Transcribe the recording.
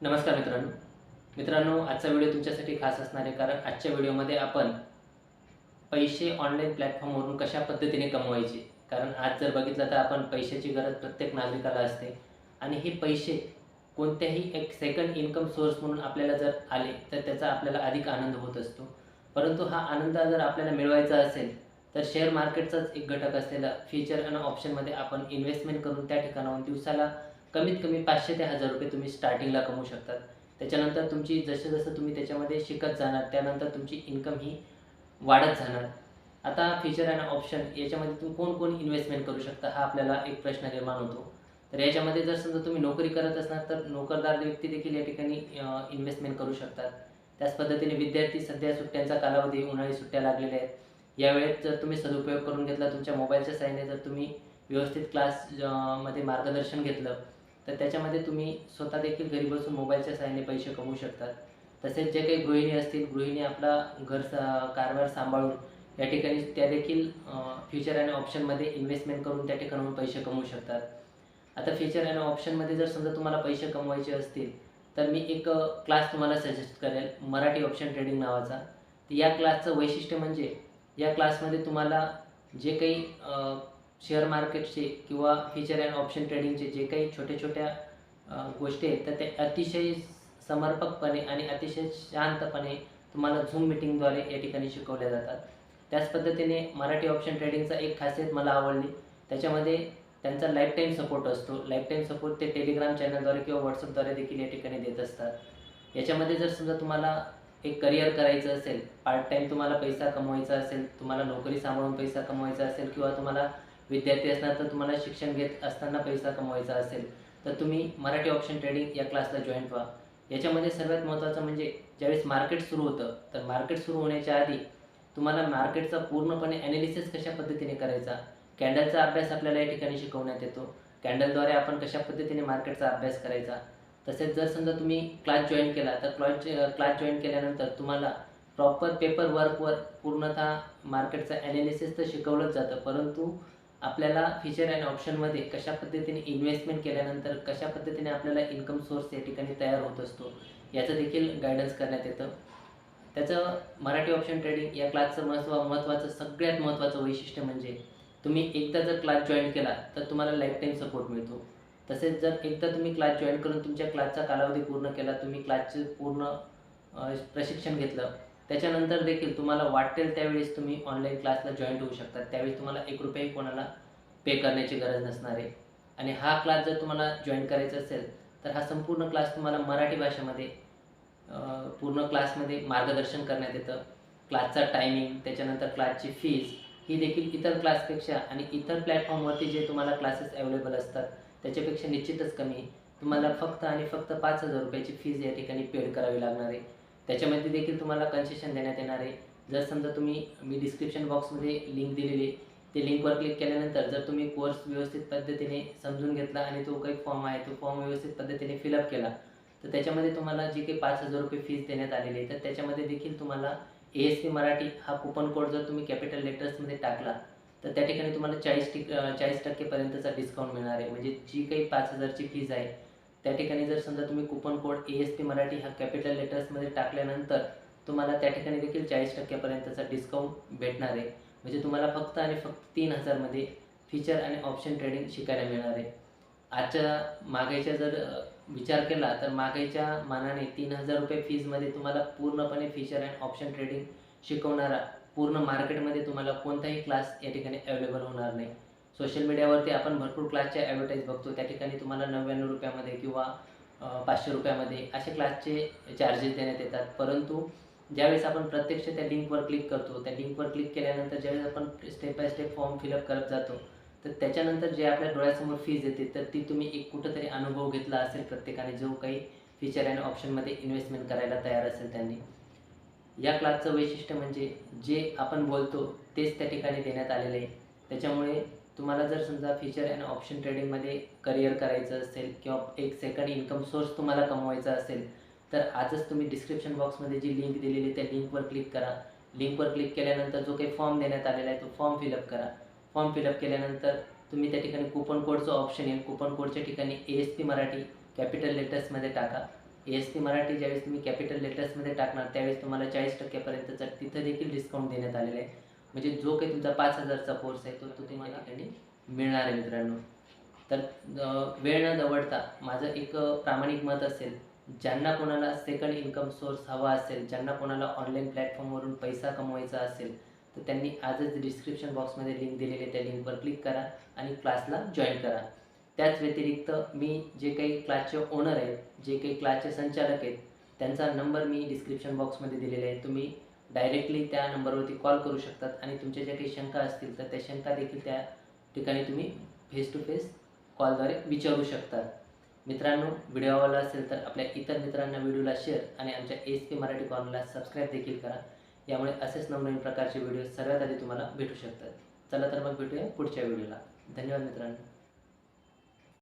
नमस्कार मित्रांनो. मित्रांनो आजचा व्हिडिओ तुमच्यासाठी खास असणार आहे कारण आजच्या व्हिडिओमध्ये आपण पैसे ऑनलाईन प्लॅटफॉर्मवरून कशा पद्धतीने कमवायचे? कारण आज जर बघितलं तर आपण पैशाची गरज प्रत्येक नागरिकाला असते. आणि हे पैसे कोणत्याही एक सेकंड इन्कम सोर्स म्हणून आपल्याला जर आले तर त्याचा आपल्याला अधिक आनंद होत असतो. परंतु हा आनंद जर आपल्याला मिळवायचा असेल तर शेअर मार्केटचाच एक घटक असलेला फीचर आणि ऑप्शनमध्ये आपण इन्व्हेस्टमेंट करून त्या ठिकाणाहून दिवसाला कमीत कमी पाचशे ते हजार रुपये तुम्ही स्टार्टिंगला कमवू शकतात. त्याच्यानंतर तुमची जसं जसं तुम्ही त्याच्यामध्ये शिकत जाणार त्यानंतर तुमची इन्कम ही वाढत जाणार. आता फीचर अँड ऑप्शन याच्यामध्ये तुम्ही कोण कोण इन्व्हेस्टमेंट करू शकता हा आपल्याला एक प्रश्न निर्माण होतो. तर याच्यामध्ये जर समजा तुम्ही नोकरी करत असणार तर नोकरदार व्यक्ती देखील या ठिकाणी इन्व्हेस्टमेंट करू शकतात. त्याच पद्धतीने विद्यार्थी सध्या सुट्ट्यांचा कालावधी उन्हाळी सुट्ट्या लागलेल्या आहेत. यावेळेत जर तुम्ही सदुपयोग करून घेतला तुमच्या मोबाईलच्या साहाय्याने जर तुम्ही व्यवस्थित क्लासमध्ये मार्गदर्शन घेतलं तर त्याच्यामध्ये तुम्ही स्वतः देखील घरी बसून मोबाईलच्या साहाय्याने पैसे कमवू शकतात. तसेच जे काही गृहिणी असतील गृहिणी आपला घर सा कारभार सांभाळून या ठिकाणी त्या देखील फ्युचर आणि ऑप्शनमध्ये इन्व्हेस्टमेंट करून त्या ठिकाणाहून पैसे कमवू शकतात. आता फ्युचर आणि ऑप्शनमध्ये जर समजा तुम्हाला पैसे कमवायचे असतील तर मी एक क्लास तुम्हाला सजेस्ट करेल मराठी ऑप्शन ट्रेडिंग नावाचा. तर या क्लासचं वैशिष्ट्य म्हणजे या क्लासमध्ये तुम्हाला जे काही शेअर मार्केटचे किंवा फ्युचर अँड ऑप्शन ट्रेडिंगचे जे काही छोट्या छोट्या गोष्टी आहेत तर ते अतिशय समर्पकपणे आणि अतिशय शांतपणे तुम्हाला झूम मिटिंगद्वारे या ठिकाणी शिकवल्या जातात. त्याच पद्धतीने मराठी ऑप्शन ट्रेडिंगचा एक खासियत मला आवडली. त्याच्यामध्ये त्यांचा लाईफ टाईम सपोर्ट असतो. लाईफ टाईम सपोर्ट ते टेलिग्राम चॅनलद्वारे किंवा व्हॉट्सअपद्वारे देखील या ठिकाणी देत असतात. याच्यामध्ये जर समजा तुम्हाला एक करिअर करायचं असेल पार्ट टाईम तुम्हाला पैसा कमवायचा असेल तुम्हाला नोकरी सांभाळून पैसा कमवायचा असेल किंवा तुम्हाला विद्यार्थी असणार तर तुम्हाला शिक्षण घेत असताना पैसा कमवायचा असेल तर तुम्ही मराठी ऑप्शन ट्रेडिंग या क्लासला जॉईन व्हा. याच्यामध्ये सर्वात महत्त्वाचं म्हणजे ज्यावेळेस मार्केट सुरू होतं तर मार्केट सुरू होण्याच्या आधी तुम्हाला मार्केटचा पूर्णपणे ॲनालिसिस कशा पद्धतीने करायचा? कॅन्डलचा अभ्यास आपल्याला या ठिकाणी शिकवण्यात येतो. कॅन्डलद्वारे आपण कशा पद्धतीने मार्केटचा अभ्यास करायचा? तसेच जर समजा तुम्ही क्लास जॉईन केला तर क्लॉज क्लास जॉईन केल्यानंतर तुम्हाला प्रॉपर पेपर वर्कवर पूर्णतः मार्केटचं ॲनालिसिस तर शिकवलंच जातं परंतु आपल्याला फीचर अँड ऑप्शनमध्ये कशा पद्धतीने इन्व्हेस्टमेंट केल्यानंतर कशा पद्धतीने आपल्याला इन्कम सोर्स या ठिकाणी तयार होत असतो याचं देखील गायडन्स करण्यात येतं. त्याचं मराठी ऑप्शन ट्रेडिंग या क्लासचं महत्त्व महत्त्वाचं सगळ्यात महत्त्वाचं वैशिष्ट्य म्हणजे तुम्ही एकदा जर क्लास जॉईन केला तर तुम्हाला लाईफ टाईम सपोर्ट मिळतो. तसेच जर एकदा तुम्ही क्लास जॉईन करून तुमच्या क्लासचा कालावधी पूर्ण केला तुम्ही क्लासचे पूर्ण प्रशिक्षण घेतलं त्याच्यानंतर देखील तुम्हाला वाटेल त्यावेळेस तुम्ही ऑनलाईन क्लासला जॉईंट होऊ शकता. त्यावेळेस तुम्हाला एक रुपयाही कोणाला पे करण्याची गरज नसणार आहे. आणि हा क्लास जर तुम्हाला जॉईन करायचा असेल तर हा संपूर्ण क्लास तुम्हाला मराठी भाषेमध्ये पूर्ण क्लासमध्ये मार्गदर्शन करण्यात येतं. क्लासचा टायमिंग त्याच्यानंतर क्लासची फीज ही देखील इतर क्लासपेक्षा आणि इतर प्लॅटफॉर्मवरती जे तुम्हाला क्लासेस अवेलेबल असतात त्याच्यापेक्षा निश्चितच कमी. तुम्हाला फक्त आणि फक्त पाच हजार रुपयाची फीज या ठिकाणी पेड करावी लागणार आहे. त्याच्यामध्ये देखील तुम्हाला कन्सेशन देण्यात येणार आहे. जर समजा तुम्ही मी डिस्क्रिप्शन बॉक्समध्ये लिंक दिलेली आहे ते लिंकवर क्लिक केल्यानंतर जर तुम्ही कोर्स व्यवस्थित पद्धतीने समजून घेतला आणि तो काही फॉर्म आहे तो फॉर्म व्यवस्थित पद्धतीने फिलअप केला तर त्याच्यामध्ये तुम्हाला जी काही पाच हजार रुपये फीज देण्यात आलेली आहे तर त्याच्यामध्ये देखील तुम्हाला ए एस पी मराठी हा कुपन कोड जर तुम्ही कॅपिटल लेटर्समध्ये टाकला तर त्या ठिकाणी तुम्हाला चाळीस टिक चाळीस टक्केपर्यंतचा डिस्काउंट मिळणार आहे. म्हणजे जी काही पाच हजारची फीज आहे त्या ठिकाणी जर समजा तुम्ही coupon code A S P Marathi हा कॅपिटल लेटर्समध्ये टाकल्यानंतर तुम्हाला त्या ठिकाणी देखील चाळीस टक्क्यापर्यंतचा डिस्काउंट भेटणार आहे. म्हणजे तुम्हाला फक्त आणि फक्त तीन हजारमध्ये फीचर आणि ऑप्शन ट्रेडिंग शिकायला मिळणार आहे. आजच्या महागाईचा जर विचार केला तर मागाईच्या मानाने तीन हजार रुपये फीजमध्ये तुम्हाला पूर्णपणे फीचर अँड ऑप्शन ट्रेडिंग शिकवणारा पूर्ण मार्केटमध्ये तुम्हाला कोणताही क्लास या ठिकाणी अवेलेबल होणार नाही. सोशल मीडियावरती आपण भरपूर क्लासचे ॲडव्हर्टाईज बघतो. त्या ठिकाणी तुम्हाला नव्याण्णव रुपयामध्ये किंवा पाचशे रुपयामध्ये असे क्लासचे चार्जेस देण्यात येतात. परंतु ज्यावेळेस आपण प्रत्यक्ष त्या लिंकवर क्लिक करतो त्या लिंकवर क्लिक केल्यानंतर ज्यावेळेस आपण step by step form fill up करत जातो तर त्याच्यानंतर जे आपल्या डोळ्यासमोर फीज येते तर ती तुम्ही एक कुठंतरी अनुभव घेतला असेल प्रत्येकाने जो काही फीचर आणि ऑप्शनमध्ये इन्व्हेस्टमेंट करायला तयार असेल त्यांनी. या क्लासचं वैशिष्ट्य म्हणजे जे आपण बोलतो तेच त्या ठिकाणी देण्यात आलेलं आहे. त्याच्यामुळे तुम्हाला जर समजा फीचर अँड ऑप्शन ट्रेडिंगमध्ये करिअर करायचं असेल किंवा एक सेकंड इन्कम सोर्स तुम्हाला कमवायचा असेल तर आजच तुम्ही डिस्क्रिप्शन बॉक्समध्ये जी लिंक दिलेली आहे त्या लिंकवर क्लिक करा. लिंकवर क्लिक केल्यानंतर जो काही फॉर्म देण्यात आलेला आहे तो फॉर्म फिलअप करा. फॉर्म फिलअप केल्यानंतर तुम्ही त्या ठिकाणी कुपन कोडचं ऑप्शन येईल. कुपन कोडच्या ठिकाणी A S P Marathi capital लेटर्समध्ये टाका. ए एस टी मराठी ज्यावेळेस तुम्ही कॅपिटल लेटर्समध्ये टाकणार त्यावेळेस तुम्हाला चाळीस टक्क्यापर्यंतचा तिथं देखील डिस्काउंट देण्यात आलेला आहे. म्हणजे जो काही तुमचा पाच हजारचा कोर्स आहे तो तो तुम्हाला ठिकाणी मिळणार आहे मित्रांनो. तर वेळ न दवडता माझं एक प्रामाणिक मत असेल ज्यांना कोणाला सेकंड इन्कम सोर्स हवा असेल ज्यांना कोणाला ऑनलाईन प्लॅटफॉर्मवरून पैसा कमवायचा असेल तर त्यांनी आजच डिस्क्रिप्शन बॉक्समध्ये लिंक दिलेली आहे त्या लिंकवर क्लिक करा आणि क्लासला जॉईन करा. त्याच व्यतिरिक्त मी जे काही क्लासचे ओनर आहेत जे काही क्लासचे संचालक आहेत त्यांचा नंबर मी डिस्क्रिप्शन बॉक्समध्ये दिलेला आहे. तुम्ही डायरेक्टली त्या नंबरवरती कॉल करू शकतात आणि तुमच्या ज्या काही शंका असतील तर त्या शंका देखील त्या ठिकाणी तुम्ही फेस टू फेस कॉलद्वारे विचारू शकता. मित्रांनो व्हिडिओ आवडला असेल तर आपल्या इतर मित्रांना व्हिडिओला शेअर आणि आमच्या एस पी मराठी कॉर्नरला सबस्क्राईब देखील करा. यामुळे असेच नवनवीन प्रकारचे व्हिडिओ सर्वात आधी तुम्हाला भेटू शकतात. चला तर मग भेटूया पुढच्या व्हिडिओला धन्यवाद मित्रांनो.